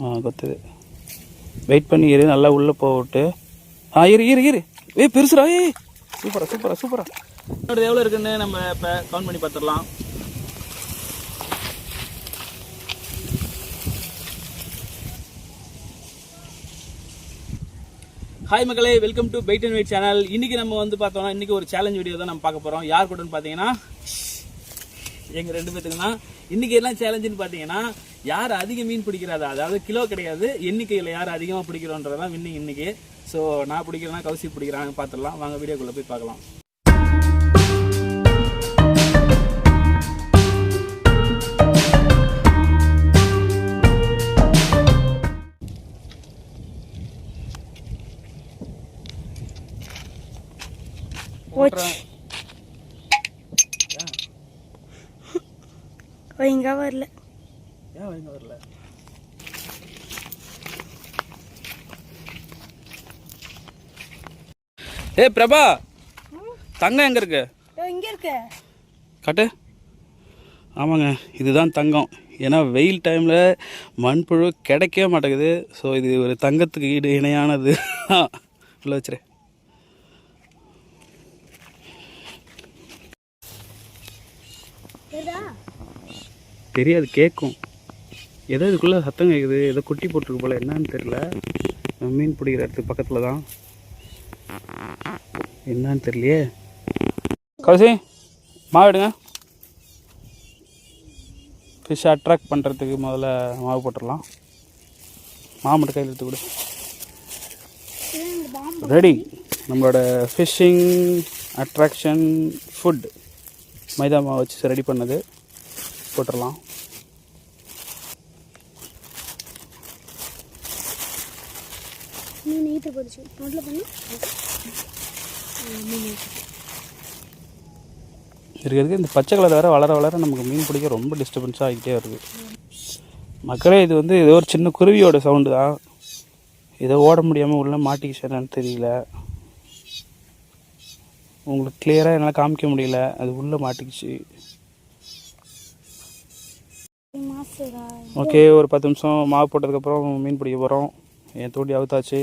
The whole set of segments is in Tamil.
ஆ கொத்துது. வெயிட் பண்ணி இரு நல்லா உள்ளே போட்டு. ஆ இரு இரு இரு. ஏய் பெருசுரா ஏய் சூப்பரா சூப்பரா சூப்பரா. இன்னொரு எவ்வளோ இருக்குன்னு நம்ம இப்போ கவுண்ட் பண்ணி பார்த்துடலாம். ஹாய் மக்களே welcome to bait and wait channel இன்றைக்கி நம்ம வந்து பார்த்தோம்னா இன்றைக்கி ஒரு சேலஞ்ச் வீடியோ தான் நம்ம பார்க்க போகிறோம் யார் கூடன்னு பார்த்தீங்கன்னா எங்கள் ரெண்டு பேத்துக்குன்னா இன்னைக்கு எல்லாம் சேலஞ்சுன்னு பார்த்தீங்கன்னா யார் அதிக மீன் பிடிக்கிறாதா அதாவது கிலோ கிடையாது எண்ணிக்கையில் யார் அதிகமாக பிடிக்கிறோன்றதான் வின்னிங் இன்னைக்கு. ஸோ நான் பிடிக்கிறேன்னா கௌசி பிடிக்கிறாங்க பார்த்துடலாம் வாங்க வீடியோக்குள்ளே போய் பார்க்கலாம். ஒழுங்கா வரல. ஏன் வைங்க வரல? ஏ பிரபா தங்கம் எங்க இருக்கு? இங்க இருக்க. காட்டு. ஆமாங்க இதுதான் தங்கம். ஏன்னா வெயில் டைமில் மண்புழு கிடைக்கவே மாட்டேங்குது. ஸோ இது ஒரு தங்கத்துக்கு ஈடு இணையானது. உள்ள வச்சுரு. தெரியாது கேட்கும் ஏதோ இதுக்குள்ளே சத்தம் கேட்குது ஏதோ குட்டி போட்டிருக்கு போல் என்னன்னு தெரியல. மீன் பிடிக்கிற இடத்துக்கு பக்கத்தில் தான். என்னன்னு தெரியலையே. கடைசி மாவு எடுங்க. ஃபிஷ் அட்ராக்ட் பண்ணுறதுக்கு முதல்ல மாவு போட்டுடலாம். மாவு மட்டும் கையில் எடுத்து கொடு. ரெடி நம்மளோட ஃபிஷ்ஷிங் அட்ராக்ஷன் ஃபுட் மைதா மாவு வச்சு ரெடி பண்ணது. போட்டுடலாம் நீ நீட்டு போடுச்சு முதல்ல பண்ணு. இருக்கிறதுக்கு இந்த பச்சை கலர் வேறு வளர வளர நமக்கு மீன் பிடிக்க ரொம்ப டிஸ்டர்பன்ஸாக ஆகிட்டே வருது. மக்களே இது வந்து ஏதோ ஒரு சின்ன குருவியோட சவுண்டு தான். ஏதோ ஓட முடியாமல் உள்ள மாட்டிக்கிச்சேன்னு தெரியல. உங்களுக்கு கிளியராக என்னால் காமிக்க முடியல. அது உள்ளே மாட்டிக்கிச்சு. ஓகே ஒரு பத்து நிமிஷம் மாவு போட்டதுக்கப்புறம் மீன் பிடிக்க போகிறோம் என் தூண்டி அவுத்தாச்சு.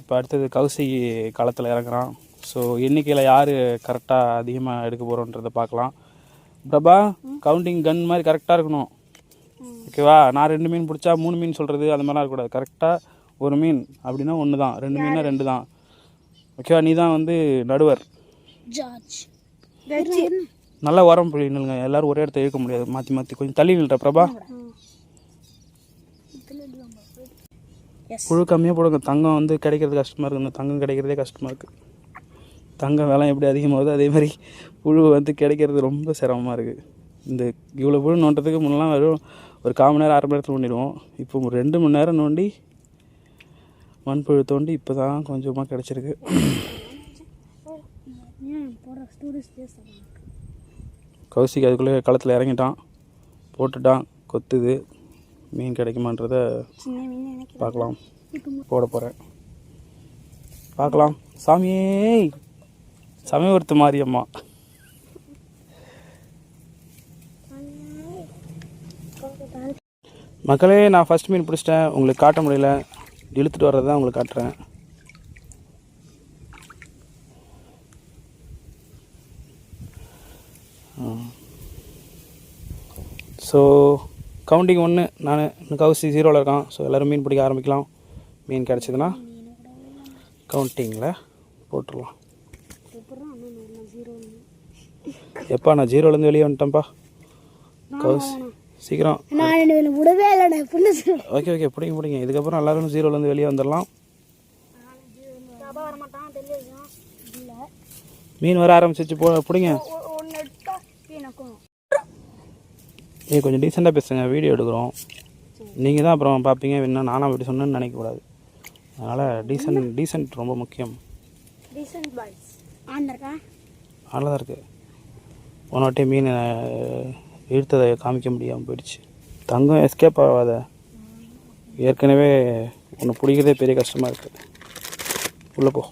இப்போ அடுத்தது கௌசி களத்தில் இறங்குறான். ஸோ எண்ணிக்கையில் யார் கரெக்டாக அதிகமாக எடுக்க போகிறோன்றதை பார்க்கலாம். பிரபா கவுண்டிங் கன் மாதிரி கரெக்டாக இருக்கணும். ஓகேவா நான் ரெண்டு மீன் பிடிச்சா மூணு மீன் சொல்கிறது அந்த மாதிரிலாம் இருக்கக்கூடாது. கரெக்டாக ஒரு மீன் அப்படின்னா ஒன்று தான் ரெண்டு மீன்னா ரெண்டு தான் ஓகேவா நீ தான் வந்து நடுவர். ஜார்ஜ் நல்லா உரம் புள்ளி நில்லுங்க. எல்லாரும் ஒரே இடத்த இருக்க முடியாது. மாற்றி மாற்றி கொஞ்சம் தள்ளி நில்ற பிரபா. புழு கம்மியாக போடுங்க. தங்கம் வந்து கிடைக்கிறது கஷ்டமாக இருக்குது இந்த தங்கம் கிடைக்கிறதே கஷ்டமாக இருக்குது தங்கம் விலை எப்படி அதிகமாகுது அதே மாதிரி புழு வந்து கிடைக்கிறது ரொம்ப சிரமமாக இருக்குது இந்த இவ்வளோ புழு நோண்டதுக்கு முன்னெல்லாம் வெறும் ஒரு கால் மணி நேரம் அரை மணி நேரத்தில் நோண்டிடுவோம். இப்போ ஒரு ரெண்டு மணி நேரம் நோண்டி மண்புழு தோண்டி இப்போ தான் கொஞ்சமாக கிடச்சிருக்கு கௌசிக்கு அதுக்குள்ளே களத்தில் இறங்கிட்டான். போட்டுட்டான். கொத்துது. மீன் கிடைக்குமான்றத பார்க்கலாம். போட போகிறேன் பார்க்கலாம். சாமியே! சமயபுரத்து மாரியம்மா. மக்களே நான் ஃபஸ்ட் மீன் பிடிச்சிட்டேன். உங்களுக்கு காட்ட முடியல. இழுத்துட்டு வர்றது தான் உங்களுக்கு காட்டுறேன். ஸோ கவுண்டிங் ஒன்று நான் கவுசி ஜீரோவில் இருக்கான். ஸோ எல்லோரும் மீன் பிடிக்க ஆரம்பிக்கலாம். மீன் கிடச்சிதுன்னா கவுண்டிங்கில் போட்டுடலாம். எப்பா நான் ஜீரோலேருந்து வெளியே வந்துட்டேன்ப்பா. கவுசி சீக்கிரம். ஓகே ஓகே பிடிங்க பிடிங்க. இதுக்கப்புறம் எல்லாரும் ஜீரோலேருந்து வெளியே வந்துடலாம். மீன் வர ஆரம்பிச்சிச்சு போ பிடிங்க ஒன்று எடுத்தா எனக்கும் ஏ கொஞ்சம் டீசெண்டாக பேசுங்க வீடியோ எடுக்கிறோம். நீங்கள் தான் அப்புறம் பார்ப்பீங்க என்ன நானும் அப்படி சொன்னேன்னு நினைக்கக்கூடாது. அதனால் டீசென்ட் டீசென்ட் ரொம்ப முக்கியம். நல்லா தான் இருக்குது போன வாட்டி மீன் இழுத்ததை காமிக்க முடியாமல் போயிடுச்சு. தங்கம் எஸ்கேப் ஆகாத. ஏற்கனவே உன்னை பிடிக்கிறதே பெரிய கஷ்டமாக இருக்குது உள்ளே போ.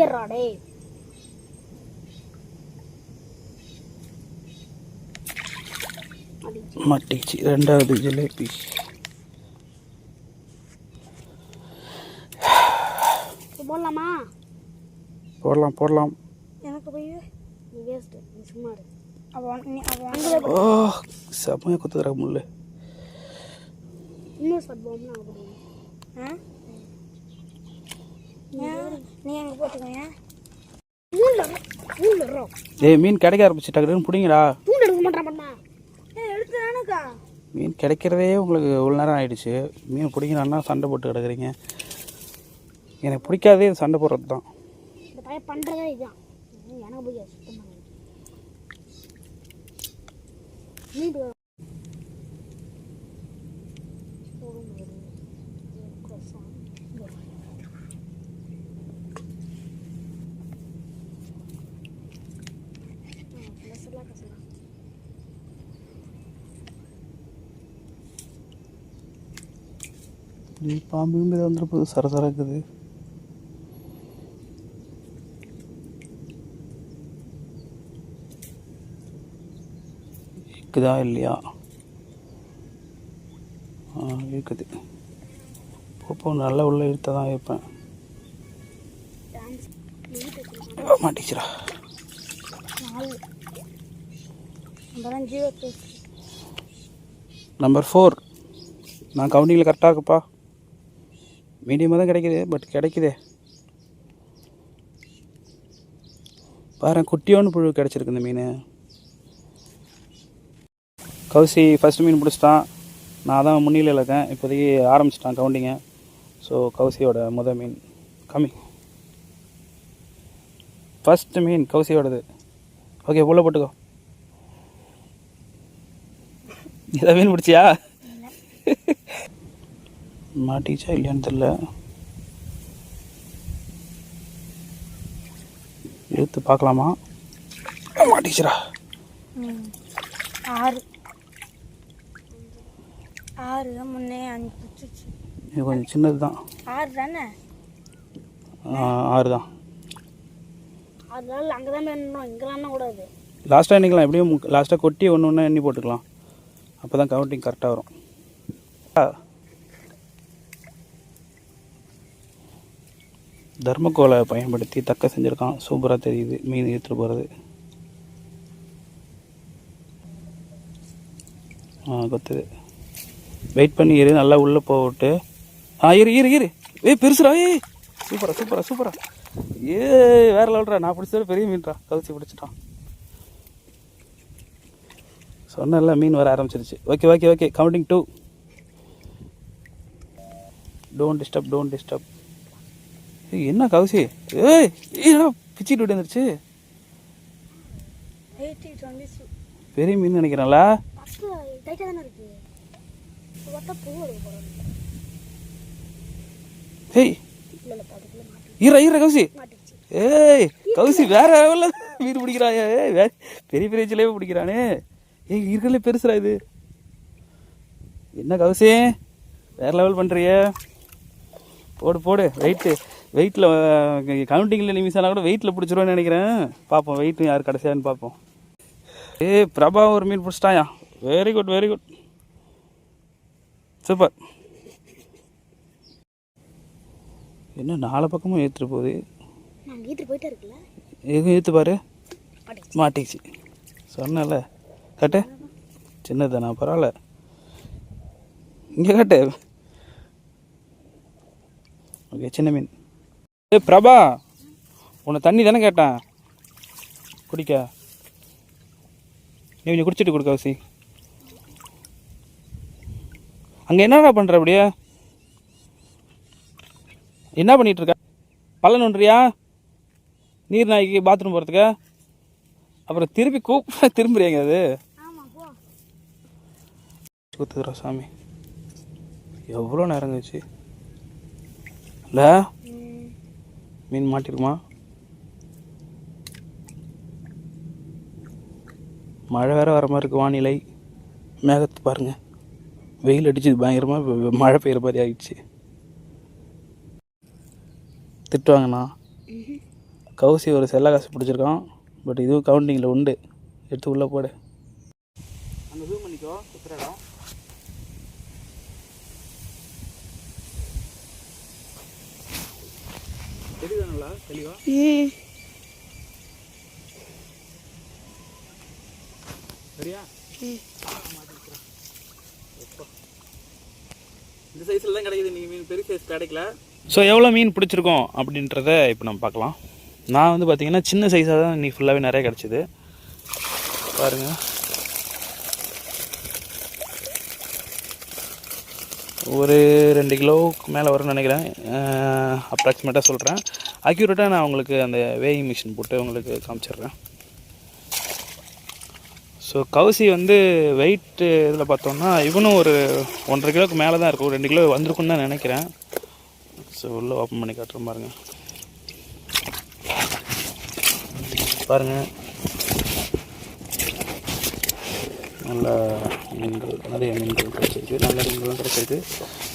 டேய் மாட்டிச்சு ரெண்டாவது ஜிலேபி. போடலாமா? போடலாம் போடலாம். எனக்கு போய் நீ வேஸ்ட்டு நீ சும்மா இரு. ஓ செம்மையாக குத்துற முள்ளு. போகும்னா அங்கே போடுவோம் ஆ ஏன் நீ எங்கே போட்டுக்கோங்க மூணில் மூணில் வரோம் ஏய் மீன் கிடைக்க ஆரம்பிச்சு டக்குன்னு பிடிங்கடா. மீன் கிடைக்கிறதே உங்களுக்கு இவ்வளோ நேரம் ஆயிடுச்சு. மீன் பிடிக்கிறான்னா சண்டை போட்டு கிடக்குறீங்க. எனக்கு பிடிக்காதே சண்டை போடுறது தான் எனக்கு போய் சுத்தமாக மீன் வரும். போடும் போது, கோசம். இங்க வா. ஆ, கசலா, கசலா. பாம்பு மீது வந்துட்டு போகுது இருக்குது. இருக்குதா இல்லையா? ஆ இருக்குது. போப்போ நல்லா உள்ள இழுத்த தான் இருப்பேன் டான்ஸ் நம்பர் ஃபோர். நான் கவுண்டிங்கில் கரெக்டாக இருக்குப்பா. மீடியமாக தான் கிடைக்கிது பட் கிடைக்குதே. பாரு குட்டியோன்னு புழு கிடச்சிருக்கு இந்த மீன். கவுசி ஃபஸ்ட்டு மீன் பிடிச்சிட்டான். நான் தான் முன்னிலையில் இருக்கேன். இப்போதைக்கு ஆரம்பிச்சிட்டான் கவுண்டிங்க ஸோ கவுசியோட முத மீன். கம்மி ஃபஸ்ட்டு மீன் கவுசியோடது ஓகே உள்ள போட்டுக்கோ. ஏதாவது மீன் பிடிச்சியா? மாட்டிச்சா இல்லையான்னு தெரில இழுத்து பார்க்கலாமா? மாட்டிச்சுடா. ம் ஆறு. ஆறு முன்னே அஞ்சு இது கொஞ்சம் சின்னது தான். ஆறு தானே? ஆறு தான். அதனால அங்கே தான் வேணும் இங்கெல்லாம் கூடாது. லாஸ்ட்டாக எண்ணிக்கலாம் எப்படியும் லாஸ்ட்டாக கொட்டி ஒன்று ஒன்று எண்ணி போட்டுக்கலாம். அப்போ தான் கவுண்டிங் கரெக்டாக வரும். தர்மக்கோலை பயன்படுத்தி தக்க செஞ்சுருக்கான். சூப்பராக தெரியுது. மீன் எடுத்துகிட்டு போகிறது ஆ கொத்துது. வெயிட் பண்ணி இரு. நல்லா உள்ளே போட்டு. ஆ இரு இரு இரு. ஏய் பெருசுடா ஏய் சூப்பரா சூப்பரா சூப்பரா. ஏ வேற லெவல்ரா. நான் பிடிச்சது பெரிய மீன்டா கவிச்சி பிடிச்சிட்டான். சொன்னல மீன் வர ஆரம்பிச்சிருச்சு. Okay okay okay counting two don't disturb don't disturb என்ன கவுசி? ஏய் ஏடா பிச்சிட்டு விட்டு வந்துருச்சு பெரிய மீன் நினைக்கிறேன்ல? ஏய் ஈர ஈர கவுசி. ஏய் கவுசி வேற லெவலில் மீன் பிடிக்கிறாயே. ஏய் பெரிய பெரிய சிலையே பிடிக்கிறானே. ஏய் இருக்கிறதுல பெருசுடா இது. என்ன கவுசி? வேற லெவல் பண்ணுறிய போடு போடு ரைட்டு வெயிட்டில் கவுண்டிங்கில் நிமிஷம் கூட வெயிட்டில் பிடிச்சிருவேன்னு நினைக்கிறேன். பார்ப்போம் வெயிட் யார் கடைசியான்னு பார்ப்போம். ஏய் பிரபா ஒரு மீன் பிடிச்சிட்டாயா? Very good very good super என்ன நாலு பக்கமும் ஏற்றுட்டு போகுது? எதுவும் ஏற்று பாரு. மாட்டிச்சு சொன்னல கட்டு. சின்னது தானே? பரவாயில்ல. இங்கே கட்டு. ஓகே சின்ன மீன். ஏ பிரபா உன்னை தண்ணி தானே கேட்டேன். குடிக்க. நீ கொஞ்சம் குடிச்சிட்டு கொடுக்க அவசி அங்கே என்னடா பண்ணுற அப்படியே? என்ன பண்ணிட்டு இருக்க? பள்ளம் ஒன்றியா நீர் நாய்க்கு பாத்ரூம் போகிறதுக்கு அப்புறம் திருப்பி கூப்பிட திரும்புறீங்க அது? குத்துதுரா சாமி. எவ்வளோ நேரம் கழிச்சு? இல்லை மீன் மாட்டிருக்குமா? மழை வேறு வர மாதிரி இருக்குது வானிலை. மேகத்தை பாருங்கள் வெயில் அடிச்சு பயங்கரமாக மழை பெய்கிற மாதிரி ஆகிடுச்சு திட்டுவாங்கண்ணா கவுசி ஒரு செல்ல காசு பிடிச்சிருக்கான். பட் இதுவும் கவுண்டிங்கில் உண்டு. எடுத்து உள்ளே போடு. அந்த ஜூம் பண்ணிக்கோ குத்துற இடம். தெளிவா? சரியா? இந்த சைஸில் தான் கிடைக்குது. நீங்கள் மீன் பெரிய சைஸ் கிடைக்கல. ஸோ எவ்வளோ மீன் பிடிச்சிருக்கோம் அப்படின்றத இப்போ நம்ம பார்க்கலாம். நான் வந்து பார்த்தீங்கன்னா சின்ன சைஸாக தான் நீ ஃபுல்லாகவே நிறைய கிடச்சிது. பாருங்கள் ஒரு ரெண்டு கிலோவுக்கு மேலே வரும்னு நினைக்கிறேன். அப்ராக்சிமேட்டாக சொல்கிறேன் அக்யூரேட்டாக நான் உங்களுக்கு அந்த வேயிங் மிஷின் போட்டு உங்களுக்கு காமிச்சிடுறேன். ஸோ கவுசி வந்து வெயிட்டு இதில் பார்த்தோம்னா இவனும் ஒரு ஒன்றரை கிலோவுக்கு மேலே தான் இருக்கும். ரெண்டு கிலோ வந்திருக்குன்னு தான் நினைக்கிறேன். ஸோ உள்ளே ஓப்பன் பண்ணி காட்டுற பாருங்கள் பாருங்கள் நல்ல மீன்கள் நிறைய மீன்கள் கிடச்சிருக்கு. நல்ல மீன்களும் கிடச்சிருக்கு.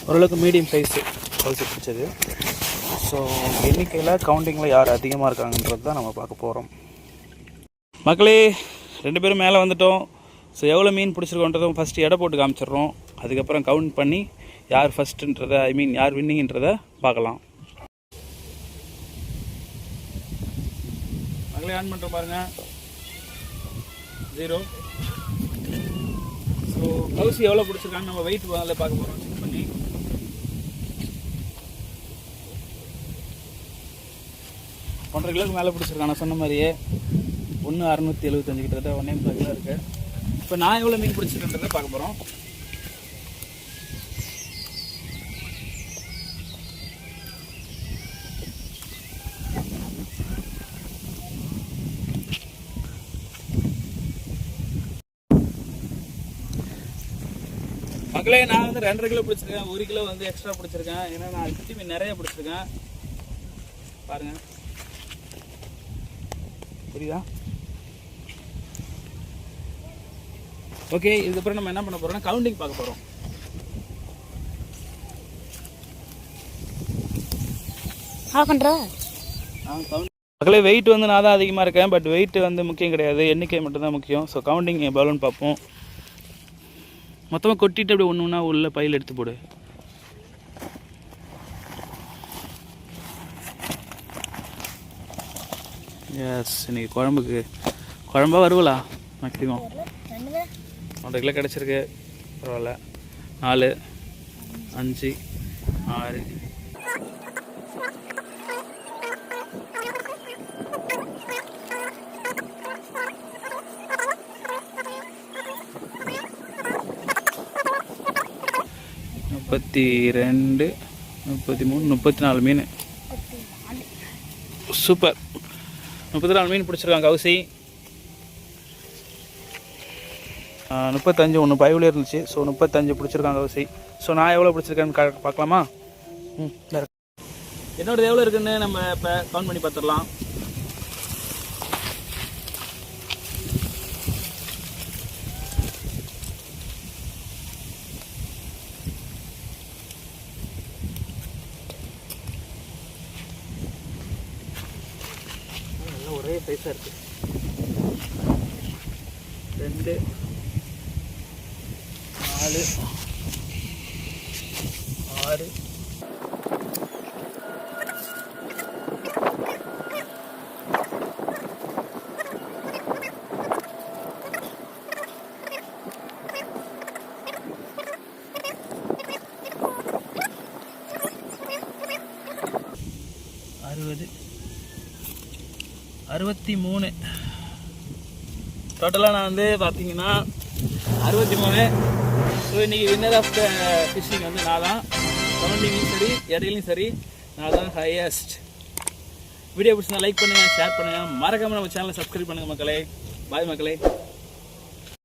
ஓரளவுக்கு மீடியம் சைஸு கவுசி பிடிச்சது ஸோ எண்ணிக்கையில் கவுண்டிங்கில் யார் அதிகமாக இருக்காங்கன்றது தான் நம்ம பார்க்க போகிறோம் மக்களே ரெண்டு பேரும் மேலே வந்துட்டோம். ஸோ எவ்வளோ மீன் பிடிச்சிருக்கோன்றதும் ஃபஸ்ட்டு எடை போட்டு காமிச்சிடுறோம். அதுக்கப்புறம் கவுண்ட் பண்ணி யார் ஃபஸ்ட்டுன்றதை ஐ மீன் யார் வின்னிங்கன்றதை பார்க்கலாம். மகளே ஆன் பண்ணுற பாருங்கள் ஜீரோ ஸோ கவுசி எவ்வளோ பிடிச்சிருக்கான்னு நம்ம வெயிட் அதில் பார்க்க போகிறோம் செக் பண்ணி. ஒன்றரை கிலோக்கு மேலே பிடிச்சிருக்கான். நான் சொன்ன மாதிரியே ஒன்று அறநூற்றி எழுபத்தஞ்சு கிட்டத்தட்ட ஒன்றே முக்கால் கிலோ இருக்குது இப்போ நான் எவ்வளோ மீன் பிடிச்சிருக்கேன்றதை பார்க்க போகிறோம் மக்களே நான் வந்து ரெண்டரை கிலோ பிடிச்சிருக்கேன் ஒரு கிலோ வந்து எக்ஸ்ட்ரா பிடிச்சிருக்கேன். ஏன்னா நான் குட்டி மீன் நிறைய பிடிச்சிருக்கேன். பாருங்க. புரியுதா? ஓகே இதுக்கப்புறம் நம்ம என்ன பண்ண போறோம்னா கவுண்டிங் பார்க்க போறோம். மக்களே வெயிட் வந்து நான் தான் அதிகமாக இருக்கேன் பட் வெயிட் வந்து முக்கியம் கிடையாது. எண்ணிக்கை மட்டும்தான் முக்கியம். ஸோ கவுண்டிங் பலூன் பார்ப்போம். மொத்தமாக கொட்டிட்டு அப்படியே ஒன்று ஒன்றா உள்ள பையில் எடுத்து போடு. எஸ் இன்னைக்கு குழம்புக்கு குழம்பா வருவலா? மேக்ஸிமம் ஒன்றரை கிலோ கிடச்சிருக்கு. பரவாயில்ல. நாலு அஞ்சு ஆறு முப்பத்தி ரெண்டு முப்பத்தி மூணு முப்பத்தி நாலு மீன். சூப்பர் முப்பத்தி நாலு மீன் பிடிச்சிருக்காங்க கவுசி முப்பத்தஞ்சு ஒன்று பைவில் இருந்துச்சு. ஸோ முப்பத்தஞ்சு பிடிச்சிருக்காங்க கவுசி ஸோ நான் எவ்வளோ பிடிச்சிருக்கேன்னு பார்க்கலாமா? ம் என்னோடது எவ்வளோ இருக்குன்னு நம்ம இப்போ கவுண்ட் பண்ணி பார்த்துடலாம். எல்லாம் ஒரே சைஸாக இருக்கு ரெண்டு நாலு ஆறு அறுபது அறுபத்தி மூணு. டோட்டலாக நான் வந்து பார்த்தீங்கன்னா அறுபத்தி மூணு. ஸோ இன்றைக்கி வின்னர் ஆஃப் த ஃபிஷிங் வந்து நான் தான். கவுண்டிங்லையும் சரி இடையிலையும் சரி நான் தான் ஹையஸ்ட் வீடியோ பிடிச்சிருந்தா லைக் பண்ணுங்கள் ஷேர் பண்ணுங்கள் மறக்காமல் நம்ம சேனலை சப்ஸ்கிரைப் பண்ணுங்கள் மக்களே. பாய் மக்களே.